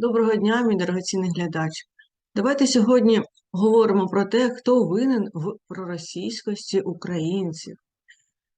Доброго дня, мій дорогоцінний глядач. Давайте сьогодні говоримо про те, хто винен в проросійськості українців.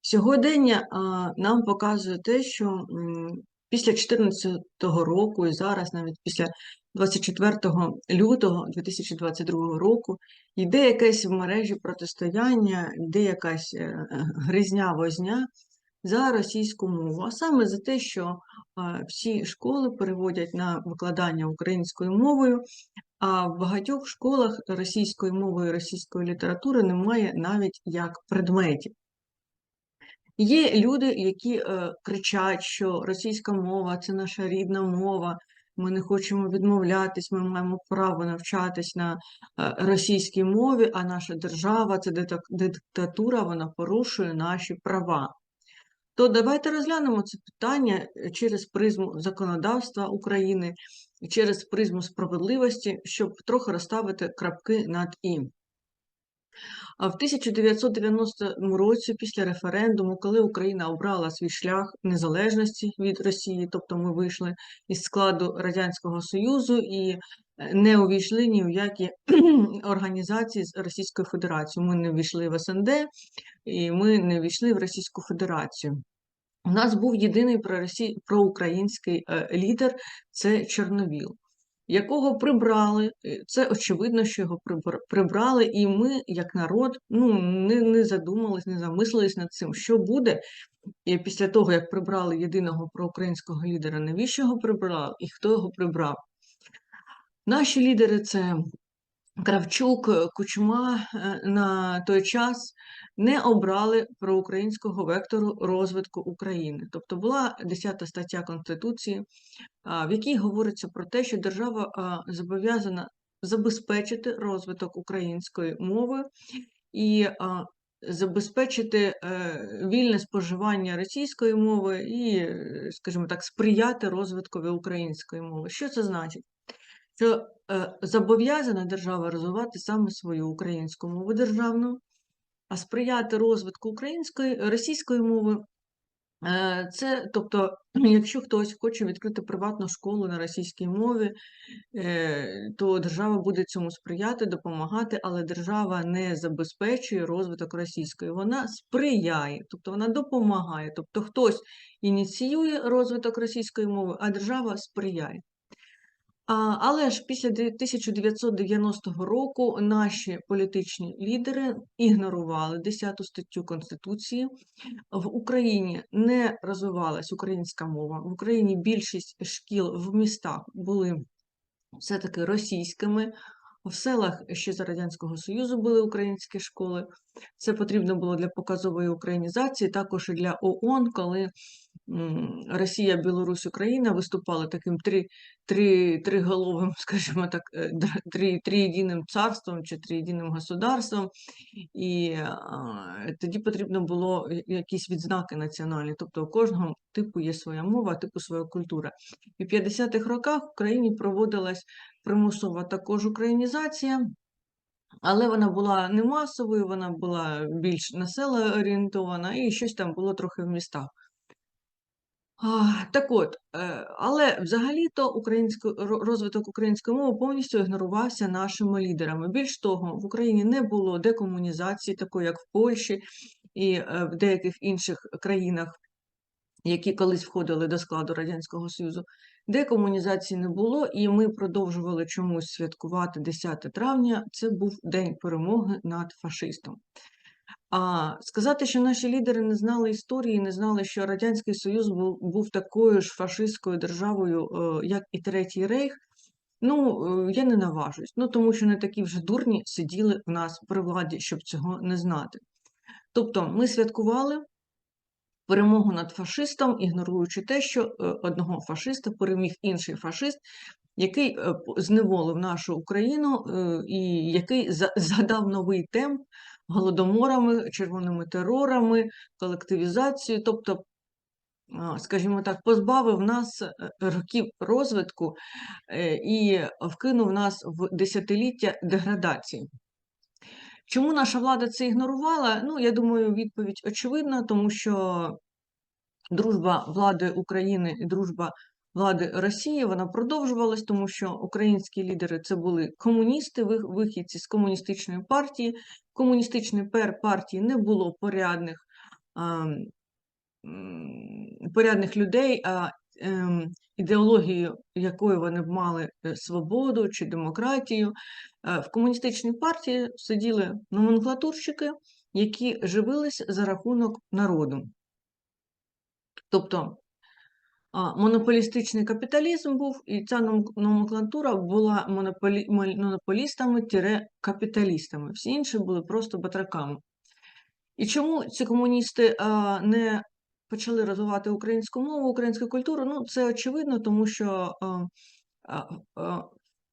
Сьогодення нам показує те, що після 2014 року і зараз, навіть після 24 лютого 2022 року, йде якесь в мережі протистояння, йде якась е, гризня возня за російську мову, а саме за те, що всі школи переводять на викладання українською мовою, а в багатьох школах російської мови і російської літератури немає навіть як предметів. Є люди, які е, кричать, що російська мова це наша рідна мова, ми не хочемо відмовлятись, ми маємо право навчатись на е, російській мові, а наша держава це диктатура, вона порушує наші права. То давайте розглянемо це питання е, через призму законодавства України, через призму справедливості, щоб трохи розставити крапки над «і». А в 1990 році, після референдуму, коли Україна обрала свій шлях незалежності від Росії, тобто ми вийшли із складу Радянського Союзу і не увійшли ні в які організації з Російською Федерацією. Ми не війшли в СНД і ми не війшли в Російську Федерацію. У нас був єдиний проросій- проукраїнський е, лідер це Чорновіл, якого прибрали. е, Це очевидно, що його прибрали, і ми, як народ, ну не, не задумались, не замислились над цим, що буде і після того, як прибрали єдиного проукраїнського лідера, навіщо його прибрали і хто його прибрав. Наші лідери це Кравчук, е, Кучма е, на той час не обрали проукраїнського вектору розвитку України. Тобто була 10 стаття Конституції, в якій говориться про те, що держава зобов'язана забезпечити розвиток української мови і забезпечити е, вільне споживання російської мови і, е, скажімо так, сприяти розвиткові української мови. Що це значить? Що е, зобов'язана держава розвивати саме свою українську мову державну, а сприяти розвитку української, російської мови. е, Це, тобто, якщо хтось хоче відкрити приватну школу на російській мові, е, то держава буде цьому сприяти, допомагати, але держава не забезпечує розвиток російської, вона сприяє, тобто вона допомагає. Тобто хтось ініціює розвиток російської мови, а держава сприяє. Але ж після 1990 року наші політичні лідери ігнорували 10 статтю Конституції. В Україні не розвивалась українська мова. В Україні більшість шкіл в містах були все-таки російськими. В селах ще за Радянського Союзу були українські школи. Це потрібно було для показової українізації, також і для ООН, коли Росія, Білорусь, Україна виступали таким три, три, триголовим, скажімо так, е, три, триєдиним царством чи триєдиним государством. І тоді потрібно було якісь відзнаки національні, тобто у кожного типу є своя мова, типу своя культура. І в 50-х роках в Україні проводилась примусова також українізація, але вона була не масовою, вона була більш населено орієнтована, і щось там було трохи в містах. Так от, е, але взагалі-то розвиток української мови повністю ігнорувався нашими лідерами. Більш того, в Україні не було декомунізації, такої як в Польщі і е, в деяких інших країнах, які колись входили до складу Радянського Союзу. Декомунізації не було, і ми продовжували чомусь святкувати 10 травня. Це був день перемоги над фашистом. А сказати, що наші лідери не знали історії, не знали, що Радянський Союз був, був такою ж фашистською державою, е, як і Третій Рейх, ну, е, я не наважусь. Ну, тому що не такі вже дурні сиділи в нас при владі, щоб цього не знати. Тобто ми святкували перемогу над фашистом, ігноруючи те, що е, одного фашиста переміг інший фашист, який зневолив нашу Україну і який за- задав новий темп голодоморами, червоними терорами, колективізацією, тобто, скажімо так, позбавив нас е, років розвитку е, і вкинув нас в десятиліття деградації. Чому наша влада це ігнорувала? Ну, я думаю, відповідь очевидна, тому що дружба влади України і дружба влади Росії вона продовжувалась, тому що українські лідери це були комуністи, вихідці з комуністичної партії. Комуністичної партії не було порядних, а, порядних людей, а ем, ідеологією якої вони б мали е, свободу чи демократію. Е, В комуністичній партії сиділи номенклатурщики, які живились за рахунок народу. Тобто монополістичний капіталізм був, і ця номенклатура була монополі, мол- монополістами-капіталістами. Всі інші були просто батраками. І чому ці комуністи не почали розвивати українську мову, українську культуру? Ну, це очевидно, тому що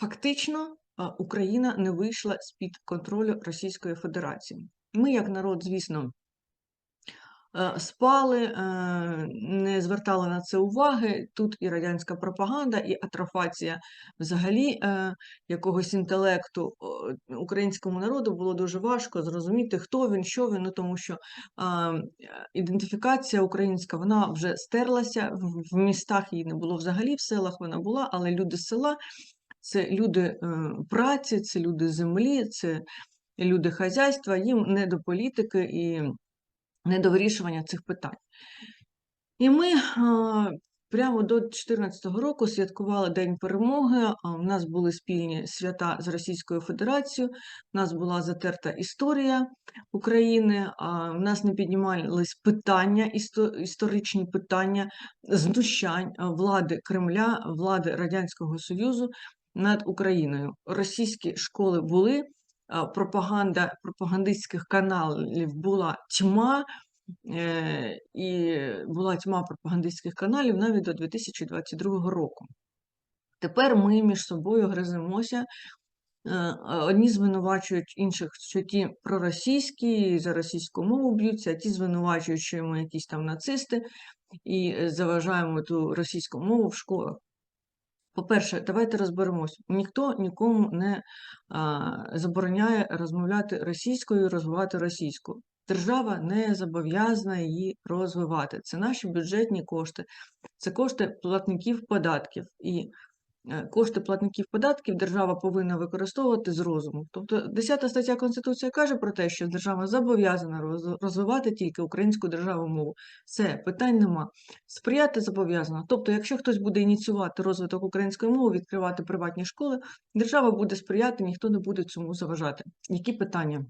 фактично Україна не вийшла з-під контролю Російської Федерації. Ми, як народ, звісно, спали, е, не звертали на це уваги. Тут і радянська пропаганда, і атрофація взагалі е, якогось інтелекту українському народу було дуже важко зрозуміти, хто він, що він, ну тому що е, ідентифікація українська вона вже стерлася в, містах, її не було взагалі, в селах вона була, але люди з села це люди е, праці, це люди землі, це люди хазяйства, їм не до політики і не до вирішування цих питань. І ми прямо до 2014 року святкували День перемоги. У нас були спільні свята з Російською Федерацією, у нас була затерта історія України, в нас не піднімались питання, історичні питання знущань влади Кремля, влади Радянського Союзу над Україною. Російські школи були, пропаганда пропагандистських каналів була тьма. Е, і була тьма пропагандистських каналів навіть до 2022 року. Тепер ми між собою гриземося. Е, Одні звинувачують інших, що ті проросійські, за російську мову б'ються, а ті звинувачують, що ми якісь там нацисти і е, заважаємо ту російську мову в школах. По-перше, давайте розберемось. Ніхто нікому не а, забороняє розмовляти російською, розвивати російську. Держава не зобов'язана її розвивати. Це наші бюджетні кошти, це кошти платників податків. І кошти платників податків держава повинна використовувати з розуму. Тобто 10 стаття Конституції каже про те, що держава зобов'язана розвивати тільки українську державну мову. Все, питань нема. Сприяти зобов'язана. Тобто, якщо хтось буде ініціювати розвиток української мови, відкривати приватні школи, держава буде сприяти, ніхто не буде цьому заважати. Які питання?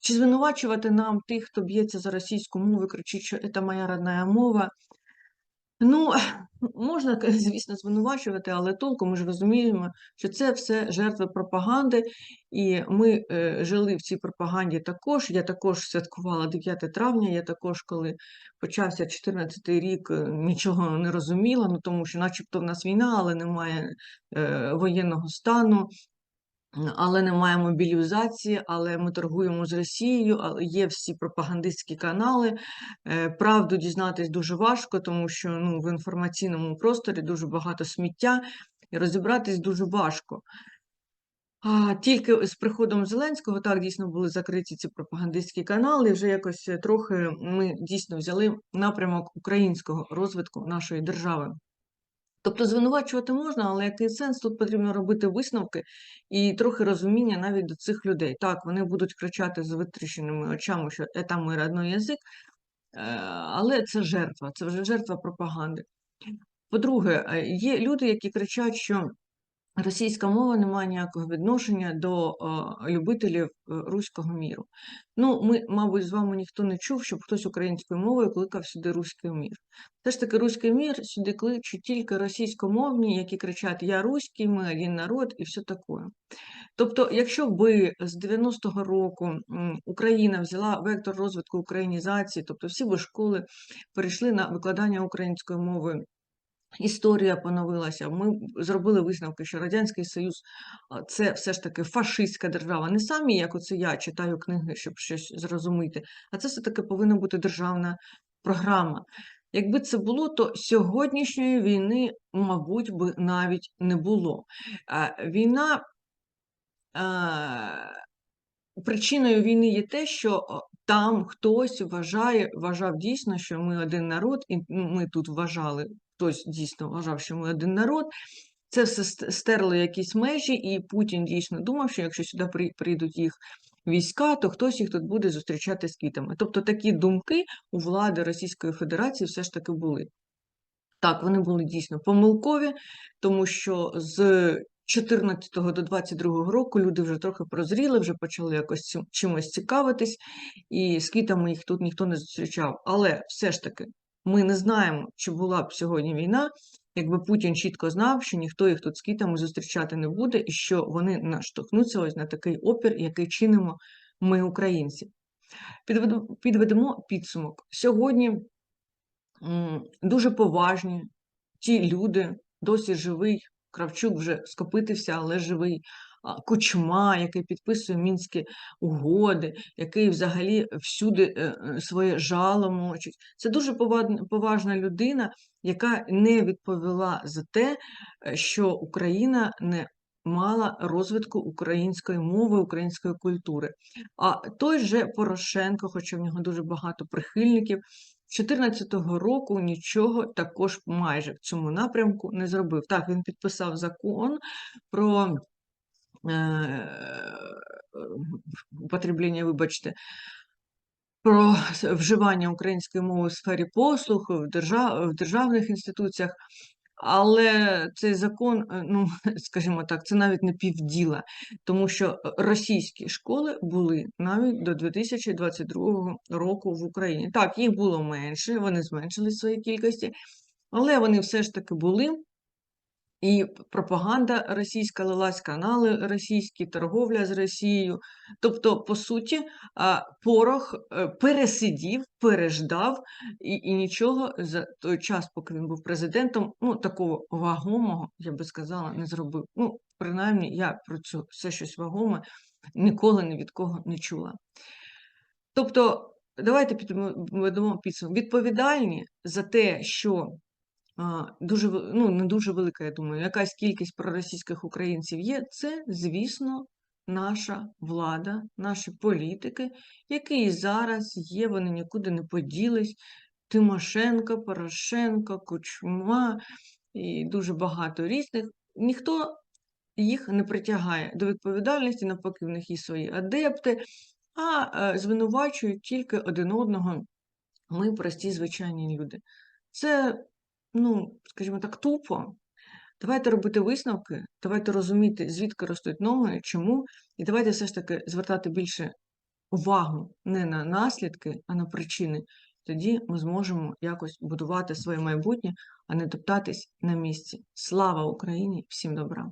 Чи звинувачувати нам тих, хто б'ється за російську мову, кричить, що це моя родная мова? Ну, можна, звісно, звинувачувати, але толку ми ж розуміємо, що це все жертви пропаганди, і ми е, жили в цій пропаганді також. Я також святкувала 9 травня, я також, коли почався 14 й рік, е, нічого не розуміла, ну тому що начебто в нас війна, але немає е, воєнного стану. Але немає мобілізації, але ми торгуємо з Росією, але є всі пропагандистські канали. Е, Правду дізнатись дуже важко, тому що ну, в інформаційному просторі дуже багато сміття, і розібратись дуже важко. А тільки з приходом Зеленського так дійсно були закриті ці пропагандистські канали. і Вже якось е, трохи ми дійсно взяли напрямок українського розвитку нашої держави. Тобто звинувачувати можна, але який сенс? Тут потрібно робити висновки і трохи розуміння навіть до цих людей. Так, вони будуть кричати з витріщеними очами, що там мій родний язик, е, але це жертва, це вже жертва пропаганди. По-друге, е, є люди, які кричать, що російська мова не має ніякого відношення до е, любителів е, руського міру. Ну, ми, мабуть, з вами ніхто не чув, щоб хтось українською мовою кликав сюди руський мір. Все ж таки, руський мір сюди кличуть тільки російськомовні, які кричать Я руський, ми один народ і все таке. Тобто, якщо би з 90-го року Україна взяла вектор розвитку українізації, тобто всі би школи перейшли на викладання української мови. Історія поновилася. Ми зробили висновки, що Радянський Союз це все ж таки фашистська держава. Не самі, як оце я читаю книги, щоб щось зрозуміти, а це все-таки повинна бути державна програма. Якби це було, то сьогоднішньої війни, мабуть, би навіть не було. Війна причиною війни є те, що там хтось вважає, вважав дійсно, що ми один народ, і ми тут вважали хтось дійсно вважав, що ми один народ. Це все ст- стерло якісь межі, і Путін дійсно думав, що якщо сюди прийдуть їх війська, то хтось їх тут буде зустрічати з квітами. Тобто такі думки у влади Російської Федерації все ж таки були. Так, вони були дійсно помилкові, тому що з 14 до 22 року люди вже трохи прозріли, вже почали якось чимось цікавитись, і з квітами їх тут ніхто не зустрічав. Але все ж таки, ми не знаємо, чи була б сьогодні війна, якби Путін чітко знав, що ніхто їх тут з квітами зустрічати не буде, і що вони наштовхнуться ось на такий опір, який чинимо ми, українці. Підведемо підсумок. Сьогодні дуже поважні ті люди, досі живий, Кравчук вже скопитився, але живий. Кучма, який підписує мінські угоди, який взагалі всюди е, е, своє жало мочить. Це дуже поважна людина, яка не відповіла за те, е, що Україна не мала розвитку української мови, української культури. А той же Порошенко, хоча в нього дуже багато прихильників, 2014 року нічого також майже в цьому напрямку не зробив. Так, він підписав закон про употреблення, вибачте, про вживання української мови у сфері послуг в, держав, в державних інституціях. Але цей закон, е, ну, скажімо так, це навіть не півділа, тому що російські школи були навіть до 2022 року в Україні. Так, їх було менше, вони зменшили свої кількості, але вони все ж таки були. І пропаганда російська лилась, канали російські, торговля з Росією. Тобто, по суті, Порох е, пересидів, переждав і, і нічого за той час, поки він був президентом, ну такого вагомого, я би сказала, не зробив. Ну, принаймні, я про це все щось вагоме ніколи ні від кого не чула. Тобто, давайте підведемо підсумок. Відповідальні за те, що дуже ну, не дуже велика, я думаю, якась кількість проросійських українців є, це, звісно, наша влада, наші політики, які і зараз є, вони нікуди не поділись. Тимошенко, Порошенко, Кучма і дуже багато різних. Ніхто їх не притягає до відповідальності, навпаки, в них є свої адепти, а е, звинувачують тільки один одного. Ми прості звичайні люди. Це, ну, скажімо так, тупо. Давайте робити висновки, давайте розуміти, звідки ростуть ноги, чому, і давайте все ж таки звертати більше увагу не на наслідки, а на причини. Тоді ми зможемо якось будувати своє майбутнє, а не топтатись на місці. Слава Україні! Всім добра!